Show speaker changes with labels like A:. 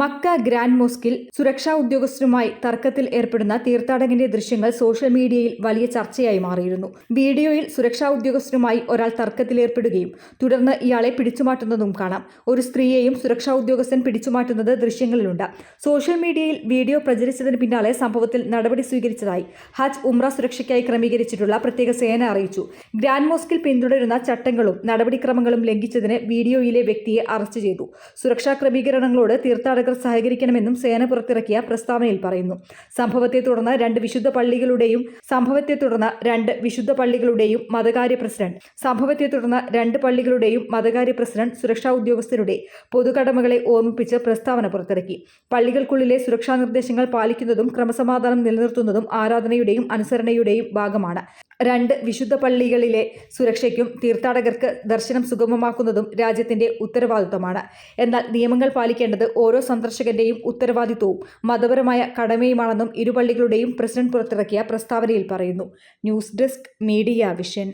A: Mecca grand മോസ്കിൽ സുരക്ഷാ ഉദ്യോഗസ്ഥരുമായി തർക്കത്തിൽ ഏർപ്പെടുന്ന തീർത്ഥാടകന്റെ ദൃശ്യങ്ങൾ സോഷ്യൽ മീഡിയയിൽ വലിയ ചർച്ചയായി മാറിയിരുന്നു. വീഡിയോയിൽ സുരക്ഷാ ഉദ്യോഗസ്ഥരുമായി ഒരാൾ തർക്കത്തിലേർപ്പെടുകയും തുടർന്ന് ഇയാളെ പിടിച്ചുമാറ്റുന്നതും കാണാം. ഒരു സ്ത്രീയെയും സുരക്ഷാ ഉദ്യോഗസ്ഥൻ പിടിച്ചുമാറ്റുന്നത് ദൃശ്യങ്ങളിലുണ്ട്. സോഷ്യൽ മീഡിയയിൽ വീഡിയോ പ്രചരിച്ചതിന് പിന്നാലെ സംഭവത്തിൽ നടപടി സ്വീകരിച്ചതായി ഹജ്ജ് ഉംറ സുരക്ഷയ്ക്കായി ക്രമീകരിച്ചിട്ടുള്ള പ്രത്യേക സേന അറിയിച്ചു. ഗ്രാൻഡ് മോസ്കിൽ പിന്തുടരുന്ന ചട്ടങ്ങളും നടപടിക്രമങ്ങളും ലംഘിച്ചതിന് വീഡിയോയിലെ വ്യക്തിയെ അറസ്റ്റ് ചെയ്തു. സുരക്ഷാ ക്രമീകരണങ്ങളോട് തീർത്ഥാടകർ സഹകരിക്കണമെന്നും സേന പുറത്തിറക്കിയ പ്രസ്താവനയിൽ പറയുന്നു. സംഭവത്തെ തുടർന്ന് രണ്ട് വിശുദ്ധ പള്ളികളുടെയും സംഭവത്തെ തുടർന്ന് രണ്ട് വിശുദ്ധ പള്ളികളുടെയും മതകാര്യ പ്രസിഡന്റ് സംഭവത്തെ തുടർന്ന് രണ്ട് പള്ളികളുടെയും മതകാര്യ പ്രസിഡന്റ് സുരക്ഷാ ഉദ്യോഗസ്ഥരുടെ പൊതുകടമകളെ ഓർമ്മിപ്പിച്ച് പ്രസ്താവന പുറത്തിറക്കി. പള്ളികൾക്കുള്ളിലെ സുരക്ഷാ നിർദ്ദേശങ്ങൾ പാലിക്കുന്നതും ക്രമസമാധാനം നിലനിർത്തുന്നതും ആരാധനയുടെയും അനുസരണയുടെയും ഭാഗമാണ്. രണ്ട് വിശുദ്ധ പള്ളികളിലെ സുരക്ഷയ്ക്കും തീർത്ഥാടകർക്ക് ദർശനം സുഗമമാക്കുന്നതും രാജ്യത്തിന്റെ ഉത്തരവാദിത്തമാണ് എന്നാൽ നിയമങ്ങൾ പാലിക്കേണ്ടത് ഓരോ സന്ദർശകന്റെയും ഉത്തരവാദിത്വവും മതപരമായ കടമയുമാണെന്നും ഇരുപള്ളികളുടെയും പ്രസിഡന്റ് പുറത്തിറക്കിയ പ്രസ്താവനയിൽ പറയുന്നു. News desk media vision.